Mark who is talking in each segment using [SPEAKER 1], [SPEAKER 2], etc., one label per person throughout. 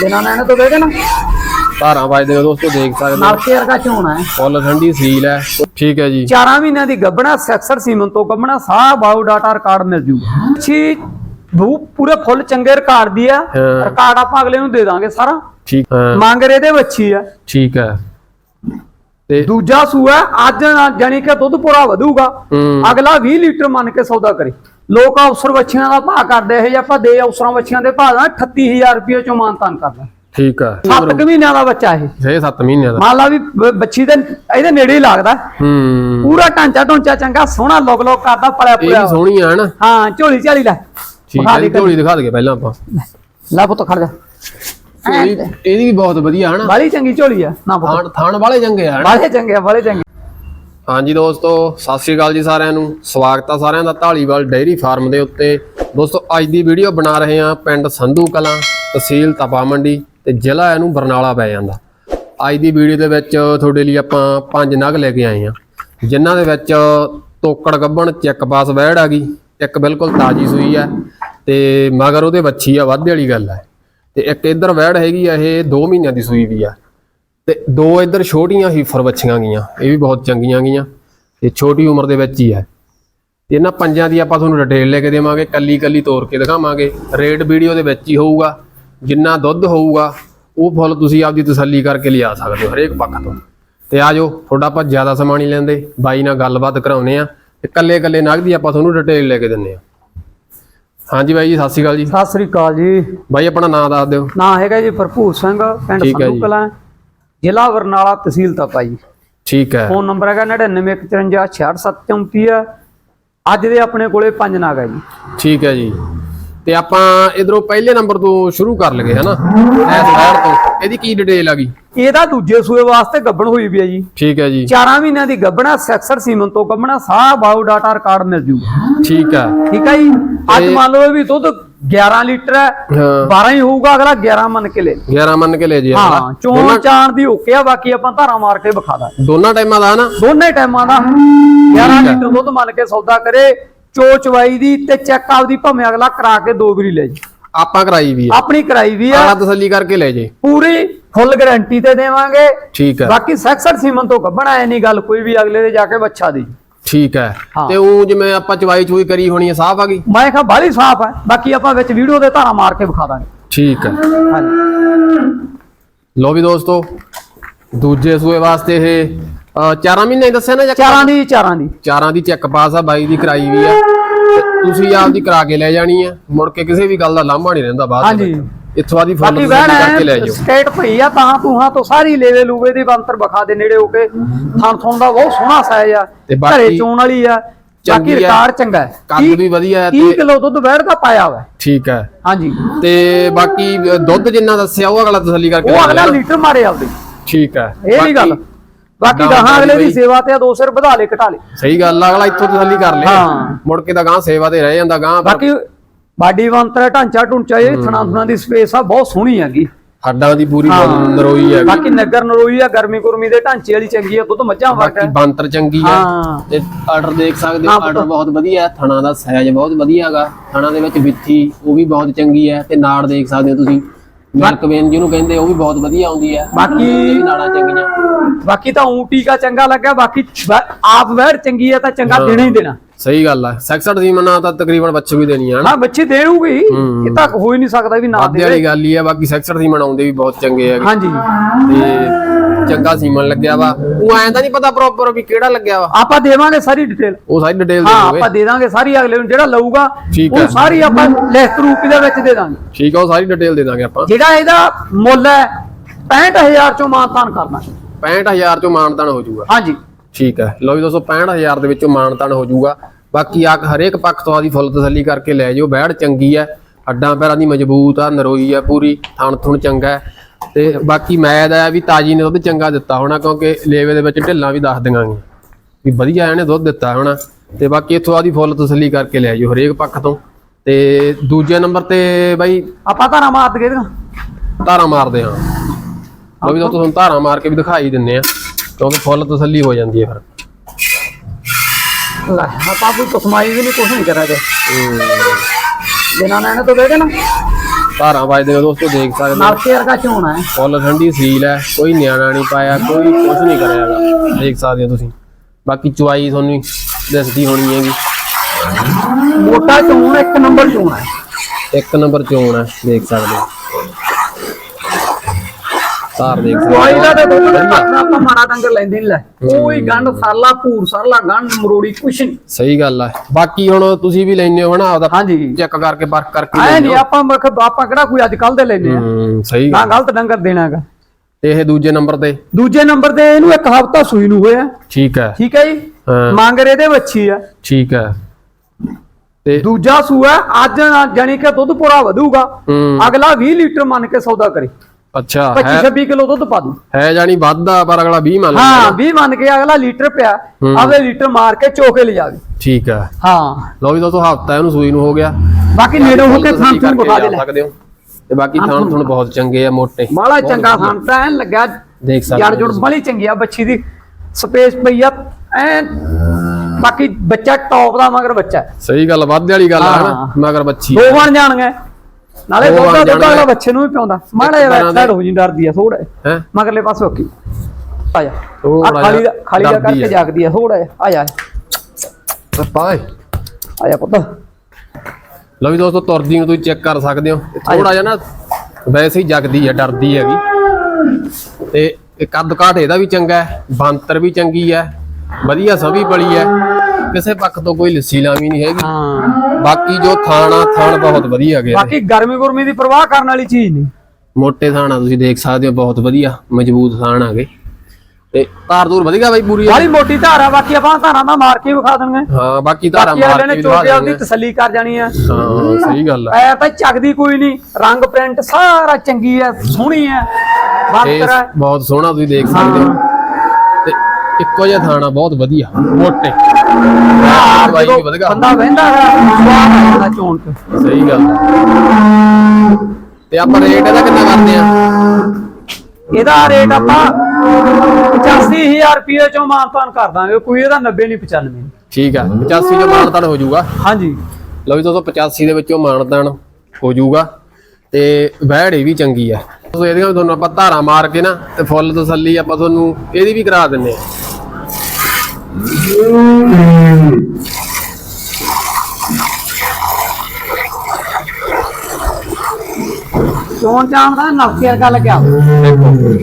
[SPEAKER 1] ਬਿਨਾਂ ਲੈਣੇ ਤੋਂ ਦੇਗੇ ਨਾ।
[SPEAKER 2] ਧਾਰਾਂ ਵੱਜਦੇ ਹੋ ਦੋਸਤੋ ਦੇਖ ਸਕਦੇ ਹੋ।
[SPEAKER 1] ਨਲਕੇ ਵਰਗਾ ਝੋਣਾ ਹੈ?
[SPEAKER 2] ਫੁੱਲ ਠੰਡੀ ਸੀਲ ਹੈ। ਠੀਕ ਹੈ ਜੀ।
[SPEAKER 1] ਚਾਰਾਂ ਮਹੀਨਿਆਂ ਦੀ ਗੱਬਣਾ ਸੈਕਸਰ ਸੀਮਨ ਤੋਂ ਗੱਬਣਾ ਸਾਰਾ ਬਾਇਓ ਡਾਟਾ ਰਿਕਾਰਡ ਮਿਲ ਜੂਗਾ ਅੱਛੀ ਬੂ ਪੂਰੇ ਫੁੱਲ ਚੰਗੇ ਰਿਕਾਰਡ ਦੀ ਆ। ਰਿਕਾਰਡ ਆਪਾਂ ਅਗਲੇ ਨੂੰ ਦੇ ਦਾਂਗੇ ਸਾਰਾ।
[SPEAKER 2] ਠੀਕ
[SPEAKER 1] ਮੰਗ ਇਹਦੇ ਵੱਛੀ ਆ।
[SPEAKER 2] ਠੀਕ ਹੈ। ਤੇ
[SPEAKER 1] ਦੂਜਾ ਸੂਆ ਅੱਜ ਜਾਨੀ ਕਿ ਦੁੱਧ ਪੂਰਾ ਵਧੂਗਾ। ਅਗਲਾ 20 ਲੀਟਰ ਮੰਨ ਕੇ ਸੌਦਾ ਕਰੇ। ਲੋਕ ਅਫਸਰ ਵੱਛੀਆਂ ਦਾ ਭਾਅ ਕਰਦੇ ਇਹ ਜੇ ਆਪਾਂ ਦੇ ਅਫਸਰਾਂ ਵੱਛੀਆਂ ਦੇ ਭਾਅ ਦਾ 38000 ਰੁਪਏ ਚੋਂ ਮਾਨਤਾਨ ਕਰਦਾ।
[SPEAKER 2] ਠੀਕ
[SPEAKER 1] ਸੱਤ ਕੁ ਮਹੀਨਿਆਂ ਦਾ ਬੱਚਾ ਇਹ।
[SPEAKER 2] 6-7 ਮਹੀਨਿਆਂ ਦਾ।
[SPEAKER 1] ਮੰਨ ਲਾ ਵੀ ਬ- ਬੱਚੀ ਦੇ ਇਹਦੇ ਨੇੜੇ ਹੀ ਲੱਗਦਾ।
[SPEAKER 2] ਹੂੰ।
[SPEAKER 1] ਪੂਰਾ ਢਾਂਚਾ ਢੋਂਚਾ ਚੰਗਾ ਸੋਹਣਾ ਲੋਕ ਲੋਕ ਕਰਦਾ ਪਲਿਆ
[SPEAKER 2] ਇਹ ਸੋਹਣੀ ਆ ਹਨਾ?
[SPEAKER 1] ਹਾਂ ਝੋਲੀ ਝਾਲੀ ਲੈ।
[SPEAKER 2] ਠੀਕ
[SPEAKER 1] ਦੇ
[SPEAKER 2] ਜੀ ਝੋਲੀ ਦਿਖਾ ਦਈਏ ਪਹਿਲਾਂ ਆਪਾਂ।
[SPEAKER 1] ਲੈ ਪੁੱਤ ਖੜ ਜਾ।
[SPEAKER 2] ਝੋਲੀ ਇਹਦੀ ਵੀ ਬਹੁਤ ਵਧੀਆ ਹਨਾ?
[SPEAKER 1] ਬਾਲੀ ਚੰਗੀ ਝੋਲੀ ਆ। ਨਾ ਪੁੱਤ।
[SPEAKER 2] ਥਾਣ ਥਾਣ ਵਾਲੇ ਚੰਗੇ ਆ ਹਨਾ?
[SPEAKER 1] ਬਾਲੇ ਚੰਗੇ ਆ ਬਾਲੇ ਚੰਗੇ
[SPEAKER 2] ਹਾਂਜੀ ਦੋਸਤੋ, ਸਤਿ ਸ਼੍ਰੀ ਅਕਾਲ ਜੀ ਸਾਰਿਆਂ ਨੂੰ। ਸਵਾਗਤ ਆ ਸਾਰਿਆਂ ਦਾ ਢਾਲੀਵਾਲ ਡੇਅਰੀ ਫਾਰਮ ਦੇ ਉੱਤੇ। ਦੋਸਤੋ, ਅੱਜ ਦੀ ਵੀਡੀਓ ਬਣਾ ਰਹੇ ਹਾਂ ਪਿੰਡ ਸੰਧੂ ਕਲਾਂ, ਤਹਿਸੀਲ ਤਪਾ ਮੰਡੀ ਤੇ ਜ਼ਿਲ੍ਹਾ ਇਹਨੂੰ ਬਰਨਾਲਾ ਪੈ ਜਾਂਦਾ। ਅੱਜ ਦੀ ਵੀਡੀਓ ਦੇ ਵਿੱਚ ਤੁਹਾਡੇ ਲਈ ਆਪਾਂ ਪੰਜ ਨਗ ਲੈ ਕੇ ਆਏ ਹਾਂ, ਜਿਨ੍ਹਾਂ ਦੇ ਵਿੱਚ ਤੋਕੜ ਗੱਬਣ, ਚੈੱਕ ਪਾਸ ਵੈੜ ਆ ਗਈ, ਇੱਕ ਬਿਲਕੁਲ ਤਾਜੀ ਸੂਈ ਹੈ ਤੇ ਮਗਰ ਉਹਦੇ ਵੱਛੀ ਆ, ਵਾਧੇ ਵਾਲੀ ਗੱਲ ਹੈ। ਤੇ ਇੱਕ ਇੱਧਰ ਵੈੜ ਹੈਗੀ ਆ, ਇਹ 2 ਮਹੀਨਿਆਂ ਦੀ ਸੂਈ ਵੀ ਆ। ਤੇ ਦੋ ਇੱਧਰ ਛੋਟੀਆਂ ਹੀਫਰ ਬੱਚੀਆਂ ਗਈਆਂ ਇਹ ਵੀ ਬਹੁਤ ਚੰਗੀਆਂ ਗਈਆਂ ਤੇ ਛੋਟੀ ਉਮਰ ਦੇ ਵਿੱਚ ਹੀ ਹੈ। ਇਹਨਾਂ ਪੰਜਾਂ ਦੀ ਆਪਾਂ ਤੁਹਾਨੂੰ ਡਿਟੇਲ ਲੈ ਕੇ ਦੇਵਾਂਗੇ ਕੱਲੀ ਕੱਲੀ ਤੋੜ ਕੇ ਦਿਖਾਵਾਂਗੇ। ਰੇਟ ਵੀਡੀਓ ਦੇ ਵਿੱਚ ਹੀ ਹੋਊਗਾ ਜਿੰਨਾ ਦੁੱਧ ਹੋਊਗਾ ਉਹ ਫੁੱਲ ਤੁਸੀਂ ਆਪਦੀ ਤਸੱਲੀ ਕਰਕੇ ਲਿਆ ਸਕਦੇ ਹੋ ਹਰੇਕ ਪੱਖ ਤੋਂ। ਤੇ ਆਜੋ ਤੁਹਾਡਾ ਆਪਾਂ ਜ਼ਿਆਦਾ ਸਮਾਂ ਨਹੀਂ ਲੈਂਦੇ ਬਾਈ ਨਾਲ ਗੱਲਬਾਤ ਕਰਾਉਨੇ ਆ ਤੇ ਕੱਲੇ ਕੱਲੇ ਨਗ ਦੀ ਆਪਾਂ ਤੁਹਾਨੂੰ ਡਿਟੇਲ ਲੈ ਕੇ ਦਿੰਨੇ ਆ ਹਾਂਜੀ ਬਾਈ ਜੀ ਸਤਿ ਸ਼੍ਰੀ ਅਕਾਲ ਜੀ।
[SPEAKER 1] ਸਤਿ ਸ੍ਰੀ ਅਕਾਲ ਜੀ।
[SPEAKER 2] ਬਾਈ ਆਪਣਾ ਨਾਮ ਦੱਸ ਦਿਓ।
[SPEAKER 1] ਨਾਂ ਹੈਗਾ ਜੀ ਭਰਪੂਰ ਸਿੰਘ ਪਿੰਡ
[SPEAKER 2] ਠੀਕ ਹੈ
[SPEAKER 1] ਸੰਧੂ। ਕਲਾਂ ਜ਼ਿਲ੍ਹਾ ਬਰਨਾਲਾ ਤਹਿਸੀਲ ਤਪਾ ਜੀ
[SPEAKER 2] ਠੀਕ ਹੈ।
[SPEAKER 1] ਫੋਨ ਨੰਬਰ ਹੈਗਾ 9954566734 ਹੈ। ਅੱਜ ਦੇ ਆਪਣੇ ਕੋਲੇ ਪੰਜ ਨਾਗ ਹੈ ਜੀ।
[SPEAKER 2] ਠੀਕ ਹੈ ਜੀ। ਤੇ ਆਪਾਂ ਇਧਰੋਂ ਪਹਿਲੇ ਨੰਬਰ ਤੋਂ ਸ਼ੁਰੂ ਕਰ ਲਗੇ ਹਨਾ ਐਸ ਸਾਈਡ ਤੋਂ। ਇਹਦੀ ਕੀ ਡਿਟੇਲ ਆ ਗਈ?
[SPEAKER 1] ਇਹਦਾ ਦੂਜੇ ਸੂਏ ਵਾਸਤੇ ਗੱਬਣ ਹੋਈ ਵੀ ਹੈ ਜੀ।
[SPEAKER 2] ਠੀਕ ਹੈ ਜੀ।
[SPEAKER 1] ਚਾਰਾਂ ਮਹੀਨਿਆਂ ਦੀ ਗੱਬਣਾ ਸੈਕਸਰ ਸੀਮਨ ਤੋਂ ਗੱਬਣਾ ਸਾਰਾ ਬਾਇਓ ਡਾਟਾ ਰਿਕਾਰਡ ਮਿਲ ਜੂਗਾ।
[SPEAKER 2] ਠੀਕ ਹੈ।
[SPEAKER 1] ਠੀਕ ਹੈ ਜੀ। ਅੱਜ ਮੰਨ ਲਓ ਵੀ ਦੁੱਧ 11 ਲੀਟਰ ਹੈ
[SPEAKER 2] ਹਾਂ।
[SPEAKER 1] 12 ਹੀ ਹੋਊਗਾ ਅਗਲਾ 11 ਮੰਨ ਕੇ ਲੈ
[SPEAKER 2] 11 ਮੰਨ ਕੇ ਲੈ ਜੀ
[SPEAKER 1] ਹਾਂ। ਚੋਣ ਚਾਣ ਦੀ ਓਕੇ ਆ ਬਾਕੀ ਆਪਾਂ ਧਾਰਾ ਮਾਰ ਕੇ ਵਿਖਾ ਦਾਂਗੇ।
[SPEAKER 2] ਦੋਨਾਂ ਟਾਈਮਾਂ ਦਾ ਨਾ
[SPEAKER 1] ਦੋਨੇ ਟਾਈਮਾਂ ਦਾ। 11 ਲੀਟਰ ਦੁੱਧ ਮੰਨ ਕੇ ਸੌਦਾ ਕਰੇ ਚੋ ਚਵਾਈ ਦੀ ਤੇ ਚੈੱਕ ਆਪਦੀ ਭਾਵੇਂ ਅਗਲਾ ਕਰਾ ਕੇ ਦੋ ਵਾਰੀ ਲੈ ਜੀ
[SPEAKER 2] ਆਪਾਂ ਕਰਾਈ ਵੀ ਆ।
[SPEAKER 1] ਆਪਣੀ ਕਰਾਈ ਵੀ ਆ।
[SPEAKER 2] ਆਲਾ ਤਸੱਲੀ ਕਰਕੇ ਲੈ ਜੇ
[SPEAKER 1] ਪੂਰੀ ਫੁੱਲ ਗਾਰੰਟੀ ਤੇ ਦੇਵਾਂਗੇ।
[SPEAKER 2] ਠੀਕ ਹੈ
[SPEAKER 1] ਬਾਕੀ ਸੈਕਸਰ ਸੀਮਨ ਤੋਂ ਗੱਬਣਾ ਐ ਨਹੀਂ ਗੱਲ ਕੋਈ ਵੀ ਅਗਲੇ ਦੇ ਜਾ ਕੇ ਬੱਚਾ ਦੀ।
[SPEAKER 2] ਠੀਕ ਹੈ।
[SPEAKER 1] ਹਾਂ।
[SPEAKER 2] ਤੇ ਉਹ ਜਿਵੇਂ ਆਪਾਂ ਚਵਾਈ ਚੂਈ ਕਰੀ ਹੋਣੀ ਹੈ ਸਾਫ਼ ਆ ਗਈ?
[SPEAKER 1] ਮੈਂ ਕਿਹਾ ਬਾਲੀ ਸਾਫ਼ ਹੈ। ਬਾਕੀ ਆਪਾਂ ਵਿੱਚ ਵੀਡੀਓ ਦੇ ਧਾਰਾ ਮਾਰ ਕੇ ਵਿਖਾ ਦਾਂਗੇ।
[SPEAKER 2] ਠੀਕ ਹੈ।
[SPEAKER 1] ਹਾਂਜੀ।
[SPEAKER 2] ਲੋ ਵੀ ਦੋਸਤੋ ਦੂਜੇ ਸੂਏ ਵਾਸਤੇ ਇਹ ਅ, ਚਾਰਾਂ ਮਹੀਨੇ ਹੀ ਦੱਸਿਆ ਨਾ ਜਾਂ
[SPEAKER 1] ਚਾਰਾਂ ਦੀ ਚਾਰਾਂ ਦੀ।
[SPEAKER 2] ਚਾਰਾਂ ਦੀ ਚੈੱਕ ਪਾਸ ਆ ਬਾਈ ਦੀ ਕਰਾਈ ਵੀ ਆ। ਤੇ ਤੁਸੀਂ ਆਪਦੀ ਕਰਾ ਕੇ ਲੈ ਜਾਣੀ ਆ। ਮੁੜ ਕੇ ਕਿਸੇ ਵੀ ਗੱਲ ਦਾ ਲਾਂਭਾ ਨਹੀਂ ਰਹਿੰਦਾ ਬਾਅਦ ਦੇ
[SPEAKER 1] ਹਾਂਜੀ।
[SPEAKER 2] ਵਿੱਚ। ਇੱਥੋਂ ਆਦੀ ਫੁੱਲ
[SPEAKER 1] ਬਾਕੀ
[SPEAKER 2] ਕਰਕੇ ਲੈ ਜਾਓ
[SPEAKER 1] ਸਟੇਟ ਭਈ ਆ ਤਾਂ ਤੂੰ ਤੋਂ ਸਾਰੀ ਲੇਵੇ ਲੂਵੇ ਦੀ ਬੰਤਰ ਵਿਖਾ ਦੇ ਨੇੜੇ ਹੋ ਕੇ ਥਣ ਥਣ ਦਾ ਬਹੁਤ ਸੋਹਣਾ ਸਾਇਜ਼ ਆ
[SPEAKER 2] ਤੇ
[SPEAKER 1] ਘਰੇ ਚੋਣ ਵਾਲੀ ਆ ਬਾਕੀ। ਰਿਕਾਰਡ ਚੰਗਾ ਹੈ
[SPEAKER 2] ਕੱਦ ਵੀ ਵਧੀਆ ਹੈ
[SPEAKER 1] 30
[SPEAKER 2] ਤੇ
[SPEAKER 1] ਕਿਲੋ ਦੁੱਧ ਬੈਠ ਦਾ ਪਾਇਆ ਹੋਇਆ।
[SPEAKER 2] ਠੀਕ ਹੈ
[SPEAKER 1] ਹਾਂਜੀ
[SPEAKER 2] ਤੇ ਬਾਕੀ ਦੁੱਧ ਜਿੰਨਾ ਦੱਸਿਆ ਉਹ ਅਗਲਾ ਤਸੱਲੀ ਕਰਕੇ
[SPEAKER 1] ਉਹ ਅਗਲਾ। ਲੀਟਰ ਮਾਰੇ ਆਪਦੇ
[SPEAKER 2] ਠੀਕ ਹੈ
[SPEAKER 1] ਇਹ ਨਹੀਂ ਗੱਲ
[SPEAKER 2] ਬਾਕੀ
[SPEAKER 1] ਗਾਹਾਂ ਅਗਲੇ ਦੀ। ਸੇਵਾ ਤੇ ਆ ਦੋ ਸਿਰ ਵਧਾ ਲੇ ਘਟਾ ਲੇ
[SPEAKER 2] ਸਹੀ ਗੱਲ ਆ, ਅਗਲਾ ਇੱਥੋਂ ਤਸੱਲੀ ਕਰ ਲੇ
[SPEAKER 1] ਹਾਂ।
[SPEAKER 2] ਮੁੜ ਕੇ ਤਾਂ ਗਾਂ ਸੇਵਾ ਤੇ ਰਹਿ ਜਾਂਦਾ ਗਾਂ
[SPEAKER 1] ਬਾਕੀ ਬਾਡੀ ਬੰਤਰ ਢਾਂਚਾ ਢੁੰਚਾ ਇਹ ਥਣਾ ਥਣਾ ਦੀ ਸਪੇਸ ਆ ਬਹੁਤ ਸੋਹਣੀ ਹੈਗੀ।
[SPEAKER 2] ਹੱਡਾਂ ਦੀ ਪੂਰੀ
[SPEAKER 1] ਹਾਂ।
[SPEAKER 2] ਨਰੋਈ ਹੈ
[SPEAKER 1] ਬਾਕੀ ਨਗਰ ਨਰੋਈ ਆ ਗਰਮੀ ਗੁਰਮੀ ਦੇ ਢਾਂਚੇ ਵਾਲੀ ਚੰਗੀ ਆ ਦੁੱਧ ਮੱਝਾਂ ਵਰਗਾ
[SPEAKER 2] ਬਾਕੀ
[SPEAKER 1] ਹੈ।
[SPEAKER 2] ਬੰਤਰ ਚੰਗੀ ਹੈ
[SPEAKER 1] ਹਾਂ।
[SPEAKER 2] ਤੇ ਆਰਡਰ ਦੇਖ ਸਕਦੇ
[SPEAKER 1] ਹਾਂ,
[SPEAKER 2] ਹੋ। ਆਰਡਰ ਬਹੁਤ ਵਧੀਆ ਹੈ ਥਣਾ ਦਾ ਸਾਈਜ਼ ਬਹੁਤ ਵਧੀਆ ਹੈਗਾ। ਥਣਾ ਦੇ ਵਿੱਚ ਵਿੱਥੀ ਉਹ ਵੀ ਬਹੁਤ ਚੰਗੀ ਹੈ ਤੇ ਨਾੜ ਦੇਖ ਸਕਦੇ ਹੋ ਤੁਸੀਂ। ਮਿਲਕ ਵੇਨ ਜਿਹਨੂੰ ਕਹਿੰਦੇ ਉਹ ਵੀ ਬਹੁਤ ਵਧੀਆ ਆਉਂਦੀ ਹੈ
[SPEAKER 1] ਬਾਕੀ-
[SPEAKER 2] ਨਾੜਾਂ ਚੰਗੀਆਂ।
[SPEAKER 1] ਬਾਕੀ ਤਾਂ ਊਟੀ ਕਾ ਚੰਗਾ ਲੱਗਾ ਬਾਕੀ ਆਪ ਵਹਿੜ ਚੰਗੀ ਆ ਤਾਂ ਚੰਗਾ
[SPEAKER 2] ਹਾਂ।
[SPEAKER 1] ਦੇਣਾ ਹੀ ਦੇਣਾ।
[SPEAKER 2] ਸਹੀ ਗੱਲ ਹੈ 66 ਦੀ ਮਨਾ ਤਾਂ ਤਕਰੀਬਨ ਬੱਚੇ ਵੀ ਦੇਣੀ ਆ ਨਾ
[SPEAKER 1] ਹਾਂ ਬੱਚੇ ਦੇਣੂਗੀ
[SPEAKER 2] ਹੂੰ।
[SPEAKER 1] ਇਹ ਤਾਂ ਹੋ ਹੀ ਨਹੀਂ ਸਕਦਾ ਵੀ ਨਾ ਦੇਵੇ
[SPEAKER 2] ਵਾਲੀ ਗੱਲ ਹੀ ਹੈ ਬਾਕੀ 66 ਦੀ ਮਨਾਉਂਦੇ ਵੀ ਬਹੁਤ ਚੰਗੇ ਹੈਗੇ
[SPEAKER 1] ਹਾਂਜੀ।
[SPEAKER 2] ਤੇ ਚੰਗਾ ਸੀਮਨ ਲੱਗਿਆ ਵਾ। ਉਹ ਐਂ ਤਾਂ ਨਹੀਂ ਪਤਾ ਪ੍ਰੋਪਰ ਵੀ ਕਿਹੜਾ ਲੱਗਿਆ ਵਾ।
[SPEAKER 1] ਆਪਾਂ ਦੇਵਾਂਗੇ ਸਾਰੀ ਡਿਟੇਲ
[SPEAKER 2] ਉਹ ਸਾਰੀ ਡਿਟੇਲ ਦੇ
[SPEAKER 1] ਹਾਂ ਆਪਾਂ ਦੇ ਦਾਂਗੇ ਸਾਰੀ ਅਗਲੇ ਨੂੰ। ਜਿਹੜਾ ਲਊਗਾ ਉਹ। ਸਾਰੀ ਆਪਾਂ ਲਿਖਤ ਰੂਪ ਦੇ ਵਿੱਚ ਦੇ ਦਾਂਗੇ।
[SPEAKER 2] ਠੀਕ ਆ ਉਹ ਸਾਰੀ ਡਿਟੇਲ ਦੇ ਦਾਂਗੇ ਆਪਾਂ।
[SPEAKER 1] ਜਿਹੜਾ ਇਹਦਾ ਮੁੱਲ ਹੈ 65000 ਚੋਂ ਮਾਨਤਾਨ ਕਰਨਾ।
[SPEAKER 2] 65000 ਚੋਂ ਮਾਨਤਾਨ ਹੋ ਜਾਊਗਾ।
[SPEAKER 1] ਹਾਂਜੀ।
[SPEAKER 2] ਠੀਕ ਹੈ। ਲਓ ਵੀ ਦੋਸਤੋ 65000 ਦੇ ਵਿੱਚੋਂ ਮਾਨਤਾਨ ਹੋ ਜਾਊਗਾ। ਬਾਕੀ ਆ ਹਰੇਕ ਪੱਖ ਤੋਂ ਆਦੀ ਫੁੱਲ ਤਸੱਲੀ ਕਰਕੇ ਲੈ ਜਿਓ। ਬੈੜ ਚੰਗੀ ਹੈ। ਹੱਡਾਂ ਪੈਰਾਂ ਦੀ ਮਜ਼ਬੂਤ ਆ ਨਰੋਈ ਆ ਪੂਰੀ। ਥਣ ਥੁਣ ਚੰਗਾ ਹੈ। ਤੇ ਬਾਕੀ ਮੈਦ ਆ ਵੀ ਤਾਜੀ ਨੇ ਦੁੱਧ ਚੰਗਾ ਦਿੱਤਾ ਹੋਣਾ ਕਿਉਂਕਿ ਲੇਵੇ ਦੇ ਵਿੱਚ ਢਿੱਲਾਂ ਵੀ ਦੱਸ ਦਿਆਂਗੇ। ਵੀ ਵਧੀਆ ਇਹਨੇ ਦੁੱਧ ਦਿੱਤਾ ਹੋਣਾ। ਤੇ ਬਾਕੀ ਇੱਥੋਂ ਆਦੀ ਫੁੱਲ ਤਸੱਲੀ ਕਰਕੇ ਲੈ ਜਿਓ ਹਰੇਕ ਪੱਖ ਤੋਂ। ਤੇ ਦੂਜੇ ਨੰਬਰ ਤੇ ਬਾਈ
[SPEAKER 1] ਆਪਾਂ ਤਾਂ ਮਾਰ ਦਗੇ ਇਹਦਾ
[SPEAKER 2] ਧਾਰਾਂ ਮਾਰਦੇ ਹਾਂ। ਲਓ ਵੀ ਦੋਸਤੋ ਤੁਹਾਨੂੰ ਧਾਰਾਂ ਮਾਰ ਕੇ ਵੀ ਦਿਖਾਈ ਦਿੰਨੇ ਆ। ਕਿਉਂਕਿ ਫੁੱਲ ਤਸੱਲੀ ਹੋ ਜਾਂਦੀ ਹੈ ਫਿਰ।
[SPEAKER 1] ਲੈ ਆਪਾਂ ਕੋਈ ਕਸਮਾਈ ਵੀ ਨਹੀਂ ਕੁਛ ਨਹੀਂ ਕਰਾਂਗੇ ਬਿਨਾਂ ਲੈਣੇ ਤੋਂ ਦੇਗੇ ਨਾ
[SPEAKER 2] ਧਾਰਾਂ ਵੱਜਦੇ ਹੋ ਦੋਸਤੋ ਦੇਖ ਸਕਦੇ ਹੋ।
[SPEAKER 1] ਨਲਕੇ ਵਰਗਾ ਝੋਣਾ ਹੈ।
[SPEAKER 2] ਫੁੱਲ ਠੰਡੀ ਸੀਲ ਹੈ ਕੋਈ ਨਿਆਣਾ ਨਹੀਂ ਪਾਇਆ ਕੋਈ ਕੁਝ ਨਹੀਂ ਕਰਿਆਗਾ ਦੇਖ ਸਕਦੇ ਹੋ ਤੁਸੀਂ। ਬਾਕੀ ਚੁਆਈ ਤੁਹਾਨੂੰ ਦਿਸਦੀ ਹੋਣੀ ਹੈਗੀ।
[SPEAKER 1] ਮੋਟਾ ਚੋਣ ਇੱਕ ਨੰਬਰ ਚੋਣ ਹੈ।
[SPEAKER 2] ਇੱਕ ਨੰਬਰ ਚੋਣ ਹੈ ਦੇਖ ਸਕਦੇ ਹੋ। ਧਾਰ ਦੇਖ ਸਕਦੇ
[SPEAKER 1] ਦਵਾਈ ਦਾ ਤਾਂ ਦੁੱਧ। ਦਾ ਆਪਣਾ ਆਪਾਂ ਮਾੜਾ ਡੰਗਰ ਲੈਂਦੇ ਨਹੀਂ ਲੈ। ਕੋਈ ਗੰਢ ਸਰਲਾ ਭੂਰ ਸਰਲਾ ਗੰਢ ਮਰੋੜੀ ਕੁਛ ਨਹੀਂ
[SPEAKER 2] ਸਹੀ ਗੱਲ ਹੈ ਬਾਕੀ ਹੁਣ ਤੁਸੀਂ ਵੀ ਲੈਣੇ ਹੋ ਨਾ ਆਪਦਾ
[SPEAKER 1] ਹਾਂਜੀ।
[SPEAKER 2] ਚੈੱਕ ਕਰਕੇ ਵਰਕ ਕਰਕੇ
[SPEAKER 1] ਐ ਨਹੀਂ। ਆਪਾਂ ਮਖ ਆਪਾਂ ਕਿਹੜਾ ਕੋਈ ਅੱਜ ਕੱਲ ਦੇ ਲੈਨੇ ਆ?
[SPEAKER 2] ਹੂੰ ਸਹੀ
[SPEAKER 1] ਨਾ
[SPEAKER 2] ਗੱਲ
[SPEAKER 1] ਗਲਤ ਡੰਗਰ ਦੇਣਾਗਾ
[SPEAKER 2] ਤੇ ਇਹ ਦੂਜੇ ਨੰਬਰ ਤੇ?
[SPEAKER 1] ਦੂਜੇ ਨੰਬਰ ਤੇ ਇਹਨੂੰ ਇੱਕ ਹਫਤਾ ਸੂਈ ਨੂੰ ਹੋਇਆ।
[SPEAKER 2] ਠੀਕ ਹੈ
[SPEAKER 1] ਠੀਕ ਹੈ ਜੀ?
[SPEAKER 2] ਹਾਂ।
[SPEAKER 1] ਮੰਗ ਰੇ ਦੇ ਬੱਚੀ ਆ।
[SPEAKER 2] ਠੀਕ ਹੈ ਤੇ
[SPEAKER 1] ਦੂਜਾ ਸੂਆ ਅੱਜ ਜਾਨੀ ਕਿ ਦੁੱਧ ਪੂਰਾ ਵਧੂਗਾ।
[SPEAKER 2] ਹੂੰ।
[SPEAKER 1] ਅਗਲਾ 20 ਲੀਟਰ ਮੰਨ ਕੇ ਸੌਦਾ ਕਰੇ।
[SPEAKER 2] ਅੱਛਾ
[SPEAKER 1] 25
[SPEAKER 2] ਹੈ
[SPEAKER 1] 26 ਕਿਲੋ ਦੁੱਧ ਪਾ ਦੂ।
[SPEAKER 2] ਹੈ ਜਾਨੀ ਵੱਧਦਾ ਪਰ ਅਗਲਾ 20 ਮੰਨ
[SPEAKER 1] ਹਾਂ
[SPEAKER 2] ਲੈਂਦਾ
[SPEAKER 1] 20 ਮੰਨ ਕੇ ਅਗਲਾ ਲੀਟਰ ਪਿਆ
[SPEAKER 2] ਹੂੰ।
[SPEAKER 1] ਆਵੇ ਲੀਟਰ ਮਾਰ ਕੇ ਚੋਕੇ ਲੈ ਜਾਵੇ
[SPEAKER 2] ਠੀਕ ਹੈ
[SPEAKER 1] ਹਾਂ।
[SPEAKER 2] ਲਓ ਵੀ ਦੋਸਤੋ ਹਫਤਾ ਇਹਨੂੰ ਸੂਈ ਨੂੰ ਹੋ ਗਿਆ।
[SPEAKER 1] ਬਾਕੀ ਨੇੜੇ ਹੋ ਕੇ ਥਾਂ ਥਾਂ
[SPEAKER 2] ਕਰਕੇ
[SPEAKER 1] ਬਖਾ ਦੇ
[SPEAKER 2] ਸਕਦੇ ਹੋ। ਤੇ ਬਾਕੀ ਥਾਂ ਥੁਣ ਬਹੁਤ ਚੰਗੇ ਆ ਮੋਟੇ।
[SPEAKER 1] ਬਾਲਾ ਚੰਗਾ ਖਾਣ ਤਾਂ ਐਨ ਲੱਗਾ
[SPEAKER 2] ਦੇਖ ਸਕਦੇ ਹੋ
[SPEAKER 1] ਜੁੜ। ਬੜੀ ਚੰਗੀ ਆ ਬੱਚੀ ਦੀ ਸਪੇਸ ਪਈ ਆ ਐਨ ਬਾਕੀ ਬੱਚਾ ਟੌਪ ਦਾ ਮਗਰ ਬੱਚਾ। ਹੈ।
[SPEAKER 2] ਸਹੀ ਗੱਲ ਵਾਧੇ ਵਾਲੀ ਗੱਲ ਆ
[SPEAKER 1] ਹਾਂ।
[SPEAKER 2] ਹਨਾ ਮਗਰ ਬੱਚੀ
[SPEAKER 1] ਦੋ ਬਣ ਜਾਣਗੇ। ਨਾਲੇ ਦੁੱਧ ਦੁੱਧ। ਵਾਲਾ ਬੱਚੇ ਨੂੰ ਵੀ ਪਿਆਉਂਦਾ। ਮਾੜਾ ਜਿਹਾ ਸਾਈਡ ਹੋ ਜੀ ਡਰਦੀ ਆ ਥੋੜਾ
[SPEAKER 2] ਹੈ?
[SPEAKER 1] ਮਗਰਲੇ ਪਾਸੇ ਹੋਕੀ ਆ ਜਾ। ਆ ਖਾਲੀ ਦਾ ਖਾਲੀ ਦਾ ਕਰਕੇ
[SPEAKER 2] ਆ।
[SPEAKER 1] ਜਾਗਦੀ ਆ ਥੋੜਾ ਆ ਜਾ।
[SPEAKER 2] ਪਾਏ
[SPEAKER 1] ਆ ਜਾ ਪੁੱਤ।
[SPEAKER 2] ਲਓ ਵੀ ਦੋਸਤੋ ਤੁਰਦੀ ਨੂੰ ਤੁਸੀਂ ਚੈੱਕ ਕਰ ਸਕਦੇ ਹੋ। ਥੋੜਾ ਜਿਹਾ ਨਾ ਵੈਸੇ ਹੀ ਜਗਦੀ ਹੈ ਡਰਦੀ ਹੈਗੀ। ਤੇ ਇਹ ਕੱਦ ਕਾਠ ਇਹਦਾ ਵੀ ਚੰਗਾ ਹੈ ਬੰਤਰ ਵੀ ਚੰਗੀ ਹੈ ਵਧੀਆ ਸਭੀ ਬਲੀ ਹੈ। ਕਿਸੇ ਪੱਖ ਤੋਂ ਕੋਈ ਲੱਸੀ ਲਾਵੀ ਨਹੀਂ ਹੈਗੀ।
[SPEAKER 1] ਹਾਂ।
[SPEAKER 2] ਬਾਕੀ ਜੋ ਥਾਣਾ ਥਾਣ ਬਹੁਤ ਵਧੀਆ ਗਿਆ।
[SPEAKER 1] ਬਾਕੀ ਗਰਮੀ ਗੁਰਮੀ ਦੀ ਪਰਵਾਹ ਕਰਨ ਵਾਲੀ ਚੀਜ਼ ਨਹੀਂ।
[SPEAKER 2] ਮੋਟੇ ਥਾਣਾ ਤੁਸੀਂ ਦੇਖ ਸਕਦੇ ਹੋ ਬਹੁਤ ਵਧੀਆ ਮਜ਼ਬੂਤ ਥਾਣ ਆਗੇ ਤੇ ਧਾਰ ਦੂਰ ਵਧੀਆ ਬਾਈ ਪੂਰੀ।
[SPEAKER 1] ਬਾਲੀ ਮੋਟੀ ਧਾਰ ਆ ਬਾਕੀ ਆਪਾਂ ਧਾਰਾਂ ਦਾ ਮਾਰ ਕੇ ਵਿਖਾ ਦੇਣਗੇ।
[SPEAKER 2] ਹਾਂ ਬਾਕੀ ਧਾਰਾ ਮਾਰ ਕੇ
[SPEAKER 1] ਨੇ
[SPEAKER 2] ਵੀ
[SPEAKER 1] ਚੋਕੇ
[SPEAKER 2] ਦਿਖਾ
[SPEAKER 1] ਆਪਦੀ
[SPEAKER 2] ਦੇਣਗੇ।
[SPEAKER 1] ਤਸੱਲੀ ਕਰ ਜਾਣੀ ਆ।
[SPEAKER 2] ਹਾਂ ਸਹੀ ਗੱਲ ਹੈ
[SPEAKER 1] ਐ ਤਾਂ ਚੱਕਦੀ ਕੋਈ ਨਹੀਂ ਰੰਗ ਪ੍ਰਿੰਟ ਸਾਰਾ ਚੰਗੀ ਆ ਸੋਹਣੀ ਆ ਆ
[SPEAKER 2] ਬਹੁਤ ਸੋਹਣਾ ਤੁਸੀਂ ਦੇਖ ਸਕਦੇ ਹੋ। ਇੱਕੋ ਜਿਹਾ ਥਾਣਾ ਬਹੁਤ ਵਧੀਆ। ਮੋਟੇ। ਦਵਾਈ ਵੀ ਵਧੀਆ
[SPEAKER 1] ਬੰਦਾ ਵਹਿੰਦਾ ਹੈ ਸਵਾਦ ਆ ਜਾਂਦਾ ਚੋਣ ਤੇ
[SPEAKER 2] ਸਹੀ ਗੱਲ ਹੈ ਤੇ ਆਪਾਂ ਰੇਟ ਇਹਦਾ ਕਿੰਨਾ ਕਰਦੇ ਆ?
[SPEAKER 1] ਇਹਦਾ ਰੇਟ ਆਪਾਂ 85000 ਰੁਪਏ ਚੋਂ ਮਾਨਤਾਨ ਕਰ ਦਾਂਗੇ ਕੋਈ ਇਹਦਾ 90 ਨਹੀਂ 95
[SPEAKER 2] ਠੀਕ ਆ 85 ਚੋਂ ਮਾਨਤਾਨ ਹੋ ਜਾਊਗਾ।
[SPEAKER 1] ਹਾਂਜੀ।
[SPEAKER 2] ਲਓ ਵੀ ਦੋਸਤੋ 85 ਦੇ ਵਿੱਚੋਂ ਮਾਨਤਾਨ ਹੋ ਜਾਊਗਾ। ਤੇ ਵਹਿੜ ਇਹ ਵੀ ਚੰਗੀ ਆ। ਸੋ ਇਹਦੀਆਂ ਤੁਹਾਨੂੰ ਆਪਾਂ ਧਾਰਾ ਮਾਰ ਕੇ ਨਾ ਤੇ ਫੁੱਲ ਤਸੱਲੀ ਆਪਾਂ ਤੁਹਾਨੂੰ ਇਹਦੀ ਵੀ ਕਰਾ ਦਿੰਨੇ ਆ।
[SPEAKER 1] ਚੋਣ ਵਰਗਾ ਲੱਗਿਆ
[SPEAKER 2] ਦੇਖੋ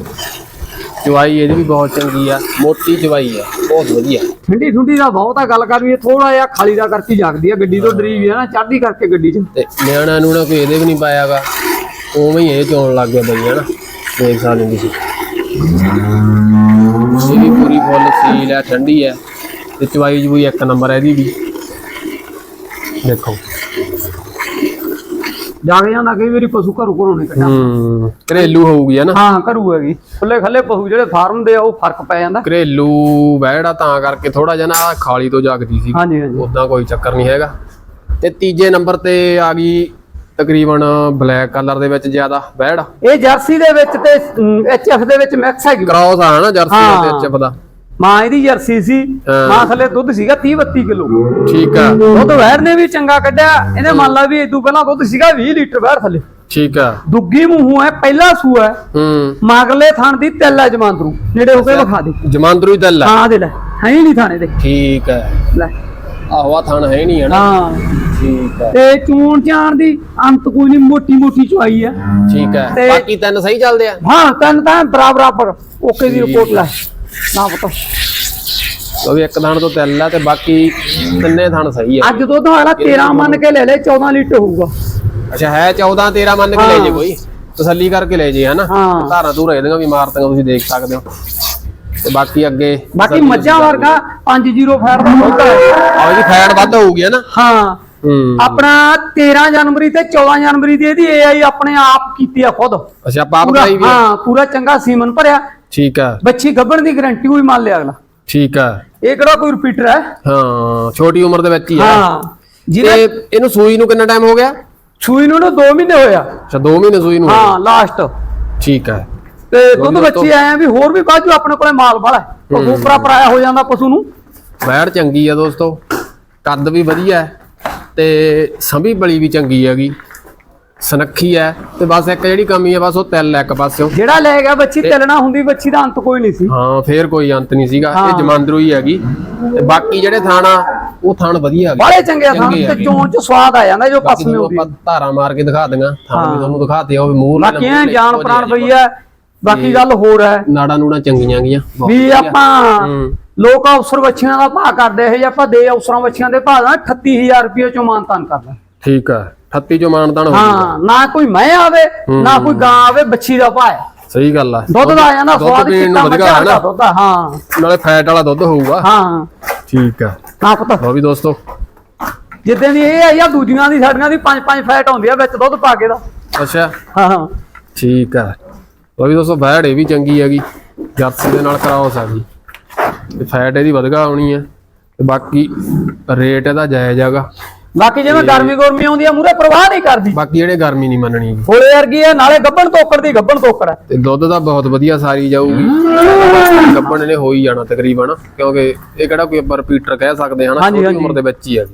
[SPEAKER 2] ਚਵਾਈ ਇਹਦੀ ਵੀ ਬਹੁਤ ਚੰਗੀ ਆ ਮੋਟੀ ਚਵਾਈ ਆ ਬਹੁਤ ਵਧੀਆ।
[SPEAKER 1] ਠੰਡੀ ਠੁੰਡੀ ਦਾ ਬਹੁਤ ਆ ਗੱਲ ਕਰ ਵੀ ਥੋੜਾ ਜਿਹਾ ਖਾਲੀ ਦਾ ਕਰਕੇ ਜਾਗਦੀ ਆ ਗੱਡੀ ਤੋਂ ਡਰੀ ਵੀ ਆ ਨਾ ਚੜ੍ਹਦੀ ਕਰਕੇ ਗੱਡੀ 'ਚ।
[SPEAKER 2] ਤੇ ਨਿਆਣਾ ਨੂੰ ਨਾ ਕੋਈ ਇਹਦੇ ਵੀ ਨਹੀਂ ਪਾਇਆਗਾ ਉਵੇਂ ਹੀ ਇਹ ਚੋਣ ਲੱਗ ਗਿਆ ਬਈ ਹਨਾ? ਦੇਖ ਸਕਦੇ ਤੁਸੀਂ। ਇਹ ਵੀ ਪੂਰੀ ਫੁੱਲ ਸੀਲ ਹੈ ਠੰਡੀ ਹੈ ਤੇ ਚਵਾਈ ਜੂਈ ਇੱਕ ਨੰਬਰ ਹੈ ਇਹਦੀ ਵੀ। ਦੇਖੋ।
[SPEAKER 1] ਜਾਗ ਜਾਂਦਾ ਕਈ ਵਾਰੀ ਪਸ਼ੂ ਘਰੋਂ ਘਰੋਂ ਨਹੀਂ ਕੱਢਿਆ
[SPEAKER 2] ਹੂੰ ਘਰੇਲੂ ਹੋਊਗੀ ਹਨਾ
[SPEAKER 1] ਹਾਂ ਘਰੂ ਹੈਗੀ। ਖੁੱਲੇ ਖੱਲੇ ਪਸ਼ੂ ਜਿਹੜੇ ਫਾਰਮ ਦੇ ਆ ਉਹ ਫ਼ਰਕ ਪੈ ਜਾਂਦਾ।
[SPEAKER 2] ਘਰੇਲੂ ਬਹਿੜਾ ਤਾਂ ਕਰਕੇ ਥੋੜਾ ਜਿਹਾ ਨਾ ਖਾਲੀ ਤੋਂ ਜਾਗਦੀ ਸੀ।
[SPEAKER 1] ਹਾਂਜੀ ਹਾਂਜੀ।
[SPEAKER 2] ਉਦਾਂ ਕੋਈ ਚੱਕਰ ਨਹੀਂ ਹੈਗਾ। ਤੇ ਤੀਜੇ ਨੰਬਰ ਤੇ ਆ ਗਈ ਤਕਰੀਬਨ ਬਲੈਕ ਕਲਰ ਦੇ ਵਿੱਚ ਜ਼ਿਆਦਾ ਬਹਿੜ
[SPEAKER 1] ਇਹ ਜਰਸੀ ਦੇ ਵਿੱਚ ਤੇ ਐਚਐਫ ਦੇ ਵਿੱਚ ਮਿਕਸ ਹੈਗੀ
[SPEAKER 2] ਕ੍ਰਾਸ ਆ ਨਾ ਜਰਸੀ। ਦੇ ਵਿੱਚ ਦਾ।
[SPEAKER 1] ਮਾਂ ਇਹਦੀ ਜਰਸੀ ਸੀ। ਮਾਂ ਥੱਲੇ ਦੁੱਧ ਸੀਗਾ 30 32 ਕਿਲੋ।
[SPEAKER 2] ਠੀਕ ਆ।
[SPEAKER 1] ਦੁੱਧ ਵਹਿਰ ਨੇ ਵੀ ਚੰਗਾ ਕੱਢਿਆ। ਇਹਨੇ ਮੰਨ ਲਾ ਵੀ ਇਦੋਂ ਪਹਿਲਾਂ ਦੁੱਧ ਸੀਗਾ 20 ਲੀਟਰ ਵਹਿਰ ਥੱਲੇ।
[SPEAKER 2] ਠੀਕ ਆ।
[SPEAKER 1] ਦੁੱਗੀ ਮੂੰਹੋਂ ਹੈ ਪਹਿਲਾ ਸੂਆ ਹੈ।
[SPEAKER 2] ਹੂੰ।
[SPEAKER 1] ਮਾਗਲੇ ਥਣ ਦੀ ਤਿੱਲ ਹੈ ਜਮਾਂਦਰੂ। ਨੇੜੇ ਹੋ ਕੇ ਵਿਖਾ ਦੇ।
[SPEAKER 2] ਜਮਾਂਦਰੂ ਹੀ ਦਲ ਆ।
[SPEAKER 1] ਹਾਂ ਦੇ ਲੈ। ਹੈ ਨਹੀਂ ਥਾਣੇ ਦੇ।
[SPEAKER 2] ਠੀਕ ਹੈ
[SPEAKER 1] ਲੈ।
[SPEAKER 2] ਆਹੋ ਆ ਥਣ ਹੈ ਨਹੀਂ ਹਨਾ
[SPEAKER 1] ਹਾਂ।
[SPEAKER 2] ਠੀਕ ਹੈ
[SPEAKER 1] ਤੇ ਚੂਣ ਚਾਣ ਦੀ ਅੰਤ ਕੋਈ ਨਹੀਂ ਮੋਟੀ ਮੋਟੀ ਚੁਆਈ ਹੈ
[SPEAKER 2] ਠੀਕ ਹੈ
[SPEAKER 1] ਤੇ-
[SPEAKER 2] ਬਾਕੀ ਤਿੰਨ ਸਹੀ ਚੱਲਦੇ ਆ?
[SPEAKER 1] ਹਾਂ ਤਨ ਤਾਂ ਬਰਾਬਰ ਬਰਾਬਰ ਓਕੇ ਦੀ ਰਿਪੋਰਟ ਲੈ। ਨਾ ਪਤਾ।
[SPEAKER 2] ਉਹ ਵੀ ਇੱਕ ਥਣ ਤੋਂ ਤਿੰਨ ਆ ਤੇ ਬਾਕੀ ਤਿੰਨੇ ਥਣ ਸਹੀ ਆ।
[SPEAKER 1] ਅੱਜ ਦੁੱਧ ਵਾਲਾ 13 ਮੰਨ ਕੇ ਲੈ ਲੈ 14 ਲੀਟਰ ਹੋਊਗਾ।
[SPEAKER 2] ਅੱਛਾ ਹੈ 14 13 ਮੰਨ ਕੇ ਲੈ ਜੇ ਕੋਈ। ਤਸੱਲੀ ਕਰਕੇ ਲੈ ਜੇ ਹਨਾ
[SPEAKER 1] ਹਾਂ।
[SPEAKER 2] ਧਾਰਾਂ ਧੂਰਾਂ ਇਹਦੀਆਂ ਵੀ ਮਾਰਤੀਆਂ ਤੁਸੀਂ ਦੇਖ ਸਕਦੇ ਹੋ। ਤੇ ਬਾਕੀ ਅੱਗੇ
[SPEAKER 1] ਬਾਕੀ ਮੱਝਾਂ ਵਰਗਾ 5-0 ਫੈਟ ਦਾ ਦੁੱਧ ਹੈ
[SPEAKER 2] ਆਹ ਜੀ ਫੈਟ ਵੱਧ ਹੋਊਗੀ ਹਨਾ
[SPEAKER 1] ਹੂੰ। ਆਪਣਾ 13 ਜਨਵਰੀ ਤੇ 14 ਜਨਵਰੀ ਦੀ ਇਹਦੀ ਏਆਈ ਆਪਣੇ ਆਪ ਕੀਤੀ ਆ ਖੁਦ।
[SPEAKER 2] ਅੱਛਾ ਪਾਪ ਕਰਾਈ ਵੀ?
[SPEAKER 1] ਹਾਂ ਪੂਰਾ ਚੰਗਾ ਸੀਮਨ ਭਰਿਆ।
[SPEAKER 2] ਠੀਕ ਆ।
[SPEAKER 1] ਬੱਚੀ ਗੱਭਣ ਦੀ ਗਾਰੰਟੀ ਹੋਈ ਮੰਨ ਲਿਆ ਅਗਲਾ।
[SPEAKER 2] ਠੀਕ ਆ।
[SPEAKER 1] ਇਹ ਕਿਹੜਾ ਕੋਈ ਰਿਪੀਟਰ ਹੈ?
[SPEAKER 2] ਹਾਂ ਛੋਟੀ ਉਮਰ ਦੇ ਵਿੱਚ ਹੀ ਆ।
[SPEAKER 1] ਹਾਂ। ਜਿਹਨੇ
[SPEAKER 2] ਇਹਨੂੰ ਸੂਈ ਨੂੰ ਕਿੰਨਾ ਟਾਈਮ ਹੋ ਗਿਆ?
[SPEAKER 1] ਸੂਈ ਨੂੰ ਨਾ 2 ਮਹੀਨੇ ਹੋਇਆ।
[SPEAKER 2] ਅੱਛਾ 2 ਮਹੀਨੇ ਸੂਈ ਨੂੰ।
[SPEAKER 1] ਹਾਂ ਲਾਸਟ
[SPEAKER 2] ਠੀਕ ਹੈ
[SPEAKER 1] ਤੇ ਦੁੱਧ ਬੱਚੀ ਆਇਆ ਵੀ ਹੋਰ ਵੀ ਬਾਜੂ ਆਪਣੇ ਕੋਲੇ ਮਾਲ ਵਾਲਾ ਪਸ਼ੂ ਪ੍ਰਾਪਰ ਆਇਆ ਹੋ ਜਾਂਦਾ ਪਸ਼ੂ ਨੂੰ।
[SPEAKER 2] ਵੈੜ ਚੰਗੀ ਆ ਦੋਸਤੋ। ਕੱਦ ਵੀ ਵਧੀਆ ਹੈ। ਤੇ ਸੰਭੀ ਬਲੀ ਵੀ ਚੰਗੀ ਹੈਗੀ। ਸਨੱਖੀ ਹੈ ਤੇ ਬਸ ਇੱਕ ਜਿਹੜੀ ਕਮੀ ਹੈ ਬਸ ਉਹ ਤਿਲ ਹੈ ਇੱਕ ਪਾਸਿਓਂ।
[SPEAKER 1] ਜਿਹੜਾ ਲੈ ਗਿਆ ਬੱਚੀ ਤਿਲਣਾ ਹੁੰਦੀ ਬੱਚੀ ਦਾ ਅੰਤ ਕੋਈ ਨਹੀਂ ਸੀ।
[SPEAKER 2] ਹਾਂ ਫੇਰ ਕੋਈ ਅੰਤ ਨਹੀਂ ਸੀਗਾ।
[SPEAKER 1] ਹਾਂ।
[SPEAKER 2] ਇਹ ਜਮਾਂਦਰੂ ਹੀ ਹੈਗੀ। ਤੇ ਬਾਕੀ ਜਿਹੜੇ ਥਾਣਾ ਉਹ ਥਾਣ ਵਧੀਆ ਹੈਗੇ।
[SPEAKER 1] ਬਾਲੇ ਚੰਗੇ ਥਾਂ
[SPEAKER 2] ਚੰਗੇ
[SPEAKER 1] ਤੇ। ਚੋਣ ਚ ਸਵਾਦ ਆ ਜਾਂਦਾ ਜੋ ਪਸਮੇ ਹੁੰਦੀ
[SPEAKER 2] ਧਾਰਾਂ ਮਾਰ ਕੇ ਦਿਖਾ ਦਿੰਗਾ ਥਾਣ ਵੀ
[SPEAKER 1] ਹਾਂ।
[SPEAKER 2] ਤੁਹਾਨੂੰ ਦਿਖਾਤੇ ਉਹ ਮੂੰਹ ਨਾਲ
[SPEAKER 1] ਬਾਕੀ ਜਾਨ ਪ੍ਰਾਣ ਪਈ ਆ। ਬਾਕੀ ਗੱਲ ਹੋਰ ਹੈ।
[SPEAKER 2] ਨਾੜਾ ਨੂੜਾ ਚੰਗੀਆਂ ਗੀਆਂ
[SPEAKER 1] ਵੀ। ਆਪਾਂ
[SPEAKER 2] ਹੂੰ।
[SPEAKER 1] ਲੋਕ ਅਫਸਰ ਬੱਚੀਆਂ ਦਾ ਭਾਅ ਕਰਦੇ ਇਹ ਜੇ ਆਪਾਂ ਦੇ ਅਫਸਰਾਂ ਬੱਚੀਆਂ ਦੇ ਭਾਅ ਦਾ 38000 ਰੁਪਏ ਚੋਂ ਮਾਨਤਾਨ ਕਰਦਾ
[SPEAKER 2] ਠੀਕ ਹੈ 38 ਚੋਂ ਮਾਨਦਾਨ ਹੋ
[SPEAKER 1] ਹਾਂ ਨਾ ਕੋਈ ਮੈਂ ਆਵੇ ਨਾ ਕੋਈ ਗਾਂ ਆਵੇ ਬੱਚੀ ਦਾ ਭਾਅ ਹੈ।
[SPEAKER 2] ਸਹੀ ਗੱਲ ਆ।
[SPEAKER 1] ਦੁੱਧ ਦਾ ਆ ਜਾਂਦਾ ਸਵਾਦ ਕਿੰਨਾ
[SPEAKER 2] ਵਧੀਆ ਹੈ ਨਾ।
[SPEAKER 1] ਦੁੱਧ ਆ, ਹਾਂ।
[SPEAKER 2] ਨਾਲੇ ਫੈਟ ਵਾਲਾ ਦੁੱਧ ਹੋਊਗਾ।
[SPEAKER 1] ਹਾਂ।
[SPEAKER 2] ਠੀਕ ਹੈ।
[SPEAKER 1] ਨਾ ਪਤਾ।
[SPEAKER 2] ਲਓ ਵੀ ਦੋਸਤੋ।
[SPEAKER 1] ਜਿੱਦਾਂ ਦੀ ਇਹ ਆਈ ਆ ਦੂਜੀਆਂ ਦੀ ਸਾਡੀਆਂ ਦੀ 5-5 ਫੈਟ ਆਉਂਦੀ ਆ ਵਿੱਚ ਦੁੱਧ ਪਾ ਕੇ ਦਾ।
[SPEAKER 2] ਅੱਛਾ।
[SPEAKER 1] ਹਾਂ ਹਾਂ।
[SPEAKER 2] ਠੀਕ ਹੈ। ਲਓ ਵੀ ਦੋਸਤੋ ਫੈਟ ਇਹ ਵੀ ਚੰਗੀ ਹੈਗੀ ਜਰਸੀ ਦੇ ਨਾਲ ਕਰਾਉਸ ਆ ਗਈ ਤੇ ਫੈਟ ਇਹਦੀ ਵਧਗਾ ਆਉਣੀ ਹੈ ਤੇ ਬਾਕੀ ਰੇਟ ਇਹਦਾ ਜਾਇਜ਼ ਹੈਗਾ।
[SPEAKER 1] ਬਾਕੀ ਜਿਵੇਂ ਗਰਮੀ ਗੁਰਮੀ ਆਉਂਦੀ ਆ ਮੂਰੇ ਪ੍ਰਵਾਹ ਨਹੀਂ ਕਰਦੀ।
[SPEAKER 2] ਬਾਕੀ ਜਿਹੜੇ ਗਰਮੀ ਨਹੀਂ ਮੰਨਣੀ।
[SPEAKER 1] ਹੋਲੇ ਵਰਗੀ ਆ ਨਾਲੇ ਗੱਬਣ ਤੋਕੜ ਦੀ ਗੱਬਣ ਤੋਕੜ ਹੈ
[SPEAKER 2] ਤੇ ਦੁੱਧ ਦਾ ਬਹੁਤ ਵਧੀਆ ਸਾਰੀ ਜਾਊਗੀ। ਗੱਬਣ ਨੇ ਹੋ ਹੀ ਜਾਣਾ ਤਕਰੀਬਨ ਕਿਉਂਕਿ ਇਹ ਕਿਹੜਾ ਕੋਈ ਆਪਾਂ ਰਿਪੀਟਰ ਕਹਿ ਸਕਦੇ ਹਾਂ ਨਾ
[SPEAKER 1] ਹਾਂਜੀ,
[SPEAKER 2] ਛੋਟੀ। ਉਮਰ ਦੇ ਵਿੱਚ ਹੀ ਹੈਗੀ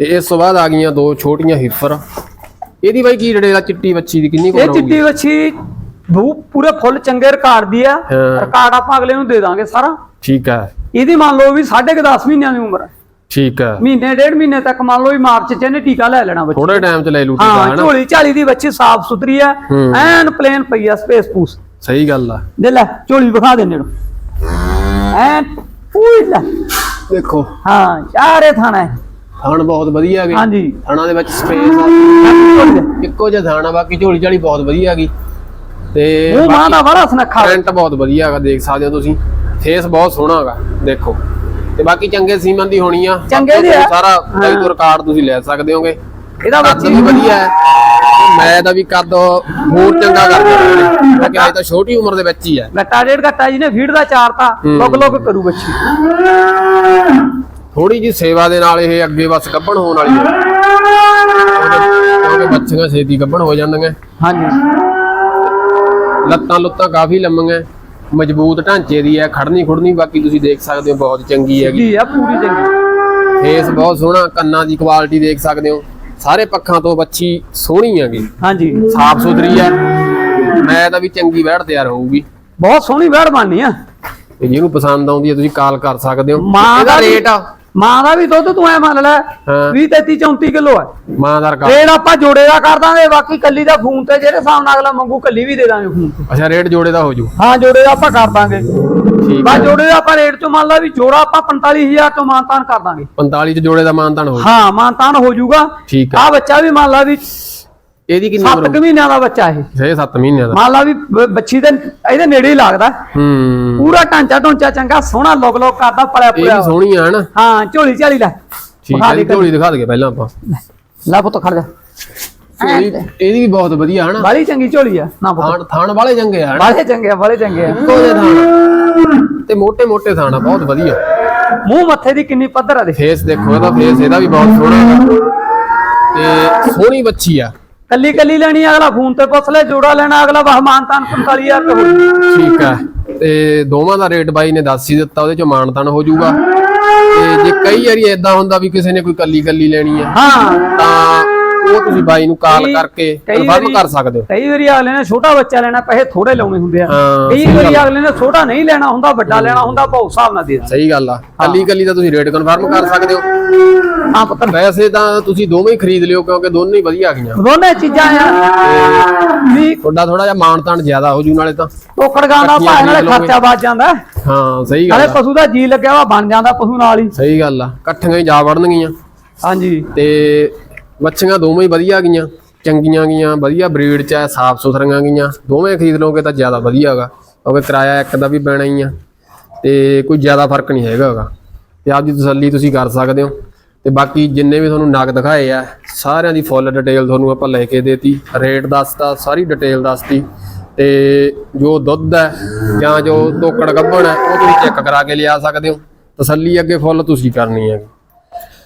[SPEAKER 2] ਤੇ ਇਸ ਤੋਂ ਬਾਅਦ ਆ ਗਈਆਂ ਦੋ ਛੋਟੀਆਂ ਹਿਫਰ। ਇਹਦੀ ਬਾਈ ਕੀ ਆ ਚਿੱਟੀ ਬੱਚੀ ਦੀ ਕਿੰਨੀ ਕੁ
[SPEAKER 1] ਇਹ ਚਿੱਟੀ ਵੱਛੀ ਬੂ ਪੂਰੇ ਫੁੱਲ ਚੰਗੇ ਰਿਕਾਰਡ ਦੀ ਆ। ਰਿਕਾਰਡ ਆਪਾਂ ਅਗਲੇ ਨੂੰ ਦੇ ਦਾਂਗੇ ਸਾਰਾ।
[SPEAKER 2] ਠੀਕ ਹੈ
[SPEAKER 1] ਇਹਦੀ ਮੰਨ ਲਓ ਵੀ 10.5 ਮਹੀਨਿਆਂ ਦੀ ਉਮਰ। ਹੈ
[SPEAKER 2] ਠੀਕ ਹੈ
[SPEAKER 1] ਮਹੀਨੇ ਡੇਢ ਮਹੀਨੇ ਤੱਕ ਮੰਨ ਲਓ ਵੀ ਮਾਰਚ ਚ ਇਹਨੇ ਟੀਕਾ ਲੈ ਲੈਣਾ ਬੱਚੇ।
[SPEAKER 2] ਥੋੜੇ ਟਾਈਮ ਚ ਲੈ ਲੂ ਟੀਕਾ
[SPEAKER 1] ਹਾਂ ਝੋਲੀ ਝਾਲੀ ਦੀ ਬੱਚੀ ਸਾਫ਼ ਸੁਥਰੀ ਆ। ਐਨ ਪਲੇਨ ਪਈ ਆ ਸਪੇਸ ਪੂਸ।
[SPEAKER 2] ਸਹੀ ਗੱਲ ਆ।
[SPEAKER 1] ਦੇ ਲੈ ਝੋਲੀ ਵਿਖਾ ਦੇ ਨੇੜੋਂ। ਐਨ ਪੂਰੀ ਲੈ।
[SPEAKER 2] ਦੇਖੋ।
[SPEAKER 1] ਹਾਂ ਚਾਰੇ ਥਾਣਾ ਹੈ।
[SPEAKER 2] ਥਣ ਬਹੁਤ ਵਧੀਆ ਹੈਗੇ।
[SPEAKER 1] ਹਾਂਜੀ।
[SPEAKER 2] ਥਣਾਂ ਦੇ ਵਿੱਚ ਸਪੇਸ। ਇੱਕੋ ਜਿਹਾ ਥਾਣਾ ਬਾਕੀ ਝੋਲੀ ਝਾਲੀ ਬਹੁਤ ਵਧੀਆ ਹੈਗੀ। ਤੇ
[SPEAKER 1] ਮੂੰਹ ਮਾਂ ਦਾ ਬੜਾ ਸੁਨੱਖਾ।
[SPEAKER 2] ਪ੍ਰਿੰਟ ਬਹੁਤ ਵਧੀਆ ਹੈਗਾ ਦੇਖ ਸਕਦੇ ਹੋ ਤੁਸੀਂ। ਫੇਸ ਬਹੁਤ ਸੋਹਣਾ ਹੈਗਾ ਦੇਖੋ। ਤੇ ਬਾਕੀ ਚੰਗੇ ਸੀਮਨ ਦੀ ਹੋਣੀ ਆ।
[SPEAKER 1] ਚੰਗੇ ਦੀ।
[SPEAKER 2] ਸਾਰਾ। ਬਾਈ ਤੋਂ ਰਿਕਾਰਡ ਤੁਸੀਂ ਲੈ ਸਕਦੇ ਹੋਗੇ।
[SPEAKER 1] ਇਹਦਾ ਬੱਚੀ
[SPEAKER 2] ਵੀ ਵਧੀਆ ਹੈ। ਮੈਂ ਦਾ ਵੀ ਕੱਦ ਹੋਰ ਚੰਗਾ ਕਰ ਦਿੰਦੇ ਕਿਉਂਕਿ ਅਜੇ ਤਾਂ ਛੋਟੀ ਉਮਰ ਦੇ ਵਿੱਚ ਹੀ ਹੈ।
[SPEAKER 1] ਗੱਟਾ ਡੇਢ ਗੱਟਾ ਜੀ ਨੇ ਫੀਡ ਦਾ ਚਾਰਤਾ। ਲੁਕ ਲੁਕ ਕਰੂ ਬੱਚੀ।
[SPEAKER 2] ਥੋੜੀ ਜੀ ਸੇਵਾ ਦੇ ਨਾਲ ਇਹ ਅੱਗੇ ਬਸ ਗੱਭਣ ਹੋਣ ਵਾਲੀ ਹੈ। ਕਿਉਂਕਿ- ਬੱਚੀਆਂ ਛੇਤੀ ਗੱਭਣ ਹੋ ਜਾਂਦੀਆਂ।
[SPEAKER 1] ਹਾਂਜੀ।
[SPEAKER 2] ਲੱਤਾਂ ਲੁੱਤਾਂ ਕਾਫੀ ਲੰਮੀਆਂ ਮਜ਼ਬੂਤ ਢਾਂਚੇ ਦੀ ਹੈ ਖੜਨੀ ਖੁੜਨੀ ਬਾਕੀ ਤੁਸੀਂ ਦੇਖ ਸਕਦੇ ਹੋ ਬਹੁਤ ਚੰਗੀ ਹੈਗੀ।
[SPEAKER 1] ਜੀ ਆ ਪੂਰੀ ਚੰਗੀ।
[SPEAKER 2] ਫੇਸ ਬਹੁਤ ਸੋਹਣਾ ਕੰਨਾਂ ਦੀ ਕੁਆਲਿਟੀ ਦੇਖ ਸਕਦੇ ਹੋ। ਸਾਰੇ ਪੱਖਾਂ ਤੋਂ ਬੱਚੀ ਸੋਹਣੀ ਹੈਗੀ।
[SPEAKER 1] ਹਾਂਜੀ।
[SPEAKER 2] ਸਾਫ਼ ਸੁਥਰੀ ਹੈ। ਮੈਂ ਤਾਂ ਵੀ ਚੰਗੀ ਵਹਿੜ ਤਿਆਰ ਹੋਊਗੀ।
[SPEAKER 1] ਬਹੁਤ ਸੋਹਣੀ ਵੜ ਬਣਨੀ ਆ।
[SPEAKER 2] ਤੇ ਜਿਹਨੂੰ ਪਸੰਦ ਆਉਂਦੀ ਹੈ ਤੁਸੀਂ ਕਾਲ ਕਰ ਸਕਦੇ ਹੋ।
[SPEAKER 1] ਮਾਂ
[SPEAKER 2] ਇਹਦਾ
[SPEAKER 1] ਦਾ
[SPEAKER 2] ਰੇਟ ਆ
[SPEAKER 1] ਮਾਂ ਦਾ ਵੀ ਦੁੱਧ ਤੂੰ ਐ ਮੰਨ ਲੈ
[SPEAKER 2] ਹਾਂ।
[SPEAKER 1] 20 33 34 ਕਿਲੋ ਹੈ।
[SPEAKER 2] ਮਾਂ ਦਾ ਰਿਕਾਰਡ
[SPEAKER 1] ਰੇਟ ਆਪਾਂ ਜੋੜੇ ਦਾ ਕਰ ਦਾਂਗੇ ਬਾਕੀ ਕੱਲੀ ਦਾ ਫੋਨ ਤੇ ਜਿਹੜੇ ਹਿਸਾਬ ਨਾਲ ਅਗਲਾ ਮੰਗੂ ਕੱਲੀ ਵੀ ਦੇ ਦਾਂਗੇ ਫੋਨ ਤੇ।
[SPEAKER 2] ਅੱਛਾ ਰੇਟ ਜੋੜੇ ਦਾ ਹੋ ਜੂ।
[SPEAKER 1] ਹਾਂ ਜੋੜੇ ਦਾ ਆਪਾਂ ਕਰ ਦਾਂਗੇ।
[SPEAKER 2] ਠੀਕ
[SPEAKER 1] ਬਾ ਜੋੜੇ ਦਾ ਆਪਾਂ ਰੇਟ ਚੋਂ ਮੰਨ ਲਾ ਵੀ ਜੋੜਾ ਆਪਾਂ 45000 ਤੋਂ ਮਾਨਤਾਨ ਕਰ ਦਾਂਗੇ।
[SPEAKER 2] 45 ਚ ਜੋੜੇ ਦਾ ਮਾਨਤਾਨ ਹੋ ਜੂ।
[SPEAKER 1] ਹਾਂ ਮਾਨਤਾਨ ਹੋ ਜਾਊਗਾ
[SPEAKER 2] ਠੀਕ
[SPEAKER 1] ਆ ਬੱਚਾ ਵੀ ਮੰਨ ਲਾ ਵੀ
[SPEAKER 2] ਇਹਦੀ ਕਿੰਨੀ ਉਮਰ 7
[SPEAKER 1] ਮਹੀਨਿਆਂ ਦਾ ਬੱਚਾ ਇਹ।
[SPEAKER 2] 6-7 ਮਹੀਨਿਆਂ ਦਾ।
[SPEAKER 1] ਮੰਨ ਵੀ ਬੱਚੀ ਦੇ ਇਹਦੇ ਨੇੜੇ ਹੀ ਲੱਗਦਾ।
[SPEAKER 2] ਹੂੰ।
[SPEAKER 1] ਪੂਰਾ ਢਾਂਚਾ ਢੋਂਚਾ ਚੰਗਾ ਸੋਹਣਾ ਲੋਕ ਲੋਕ ਕਰਦਾ ਪੜਿਆ
[SPEAKER 2] ਇਹ ਸੋਹਣੀ ਆ ਹਨਾ?
[SPEAKER 1] ਹਾਂ ਝੋਲੀ ਝਾਲੀ ਲੈ।
[SPEAKER 2] ਠੀਕ ਆ ਝੋਲੀ ਦਿਖਾ ਦਈਏ ਪਹਿਲਾਂ ਆਪਾਂ।
[SPEAKER 1] ਲੈ ਪੁੱਤ ਖੜ ਜਾ।
[SPEAKER 2] ਇਹਦੀ ਵੀ ਬਹੁਤ ਵਧੀਆ ਹਨਾ?
[SPEAKER 1] ਬਾਲੀ ਚੰਗੀ ਝੋਲੀ ਆ। ਨਾ ਪੁੱਤ।
[SPEAKER 2] ਥਾਣ ਥਾਣ ਵਾਲੇ ਚੰਗੇ ਆ
[SPEAKER 1] ਬਾਲੇ ਚੰਗੇ ਆ ਬਾਲੇ ਚੰਗੇ ਆ।
[SPEAKER 2] ਇੱਕੋ ਜਿਹੇ ਥਾਣ। ਤੇ ਮੋٹے ਮੋٹے ਥਾਣ ਬਹੁਤ ਵਧੀਆ।
[SPEAKER 1] ਮੂੰਹ ਮੱਥੇ ਦੀ ਕਿੰਨੀ ਪੱਧਰ ਆ ਦੇ
[SPEAKER 2] ਫੇਸ ਦੇਖੋ ਇਹਦਾ ਫੇਸ ਇਹਦਾ ਵੀ ਬਹੁਤ ਸੋਹਣਾ ਹੈ ਤੇ ਸੋਹਣੀ ਬੱਚੀ ਆ।
[SPEAKER 1] ਕੱਲੀ ਕੱਲੀ ਲੈਣੀ ਅਗਲਾ ਫੋਨ ਤੇ ਪੁੱਛ ਲੈ ਜੋੜਾ ਲੈਣਾ ਅਗਲਾ ਬਹਮਾਨ ਤਾਨ 45000 ਰੁਪਏ ਹੋ ਜਾਊ।
[SPEAKER 2] ਠੀਕ ਹੈ ਤੇ ਦੋਵਾਂ ਦਾ ਰੇਟ ਬਾਈ ਨੇ ਦੱਸ ਹੀ ਦਿੱਤਾ ਉਹਦੇ ਚ ਮਾਨਤਨ ਹੋ ਜਾਊਗਾ। ਤੇ ਜੇ ਕਈ ਵਾਰੀ ਇਦਾਂ ਹੁੰਦਾ ਵੀ ਕਿਸੇ ਨੇ ਕੋਈ ਕੱਲੀ ਕੱਲੀ ਲੈਣੀ ਆ
[SPEAKER 1] ਹਾਂ।
[SPEAKER 2] ਤਾਂ ਉਹ ਤੁਸੀਂ ਬਾਈ ਨੂੰ ਕਾਲ ਕਰਕੇ ਕਨਫਰਮ ਕਰ ਸਕਦੇ ਹੋ।
[SPEAKER 1] ਕਈ ਵਾਰੀ ਅਗਲੇ ਨੇ ਛੋਟਾ ਬੱਚਾ ਲੈਣਾ ਪੈਸੇ ਥੋੜੇ ਲਾਉਣੇ ਹੁੰਦੇ ਆ। ਕਈ ਵਾਰੀ
[SPEAKER 2] ਗੱਲ।
[SPEAKER 1] ਅਗਲੇ ਨੇ ਛੋਟਾ ਨਹੀਂ ਲੈਣਾ ਹੁੰਦਾ ਵੱਡਾ ਲੈਣਾ ਹੁੰਦਾ ਬਹੁਤ ਹਿਸਾਬ ਨਾਲ ਦੇ
[SPEAKER 2] ਸਹੀ ਗੱਲ ਆ। ਕੱਲੀ ਕੱਲੀ ਦਾ ਤੁਸੀਂ ਰੇਟ ਕਨਫਰਮ ਕਰ ਸਕਦੇ ਹੋ।
[SPEAKER 1] ਹਾਂ ਪੁੱਤਰ।
[SPEAKER 2] ਵੈਸੇ ਤਾਂ ਤੁਸੀਂ ਦੋਵੇਂ ਹੀ ਖਰੀਦ ਲਿਓ ਕਿਉਂਕਿ ਦੋਨੇ ਹੀ ਵਧੀਆ ਗਈਆਂ
[SPEAKER 1] ਦੋਨੇ ਚੀਜ਼ਾਂ ਆ। ਵੀ
[SPEAKER 2] ਤੁਹਾਡਾ ਥੋੜਾ ਜਿਹਾ ਮਾਨਤਾਨ ਜ਼ਿਆਦਾ ਹੋ ਜੂ ਨਾਲੇ ਤਾਂ।
[SPEAKER 1] ਟੋਕੜ ਗਾਂ ਦਾ
[SPEAKER 2] ਇਕੱਠੀਆਂ
[SPEAKER 1] ਭਾਅ ਨਾਲੇ। ਖਰਚਾ ਬਚ ਜਾਂਦਾ।
[SPEAKER 2] ਹਾਂ ਸਹੀ
[SPEAKER 1] ਨਾਲੇ
[SPEAKER 2] ਗੱਲ ਆ।
[SPEAKER 1] ਪਸ਼ੂ ਦਾ ਜੀ ਲੱਗਿਆ ਵਾ ਬਣ ਜਾਂਦਾ ਪਸ਼ੂ ਨਾਲ ਹੀ।
[SPEAKER 2] ਸਹੀ ਗੱਲ ਆ। ਇਕੱਠੀਆਂ ਹੀ ਜਾ ਵੜਨਗੀਆਂ।
[SPEAKER 1] ਹਾਂਜੀ।
[SPEAKER 2] ਤੇ ਵੱਛੀਆਂ ਦੋਵੇਂ ਹੀ ਵਧੀਆ ਗਈਆਂ, ਚੰਗੀਆਂ ਗਈਆਂ, ਵਧੀਆ ਬਰੀਡ ਚ ਐ ਸਾਫ਼ ਸੁਥਰੀਆਂ ਗਈਆਂ। ਦੋਵੇਂ ਖਰੀਦ ਲਓਗੇ ਤਾਂ ਜ਼ਿਆਦਾ ਵਧੀਆ ਹੈਗਾ, ਕਿਉਂਕਿ ਕਿਰਾਇਆ ਇੱਕ ਦਾ ਵੀ ਪੈਣਾ ਹੀ ਆ, ਤੇ ਕੋਈ ਜ਼ਿਆਦਾ ਫ਼ਰਕ ਨਹੀਂ ਹੈਗਾ ਹੈਗਾ। ਤੇ ਆਪਦੀ ਤਸੱਲੀ ਤੁਸੀਂ ਕਰ ਸਕਦੇ ਹੋ। ਤੇ ਬਾਕੀ ਜਿੰਨੇ ਵੀ ਤੁਹਾਨੂੰ ਨਗ ਦਿਖਾਏ ਆ, ਸਾਰਿਆਂ ਦੀ ਫੁੱਲ ਡਿਟੇਲ ਤੁਹਾਨੂੰ ਆਪਾਂ ਲੈ ਕੇ ਦੇਤੀ ਰੇਟ ਦੱਸਤਾ, ਸਾਰੀ ਡਿਟੇਲ ਦੱਸਤੀ। ਤੇ ਜੋ ਦੁੱਧ ਹੈ ਜਾਂ ਜੋ ਤੋਕੜ ਗੱਭਣ ਹੈ, ਉਹ ਤੁਸੀਂ ਚੈੱਕ ਕਰਾ ਕੇ ਲਿਆ ਸਕਦੇ ਹੋ। ਤਸੱਲੀ ਅੱਗੇ ਫੁੱਲ ਤੁਸੀਂ ਕਰਨੀ ਹੈ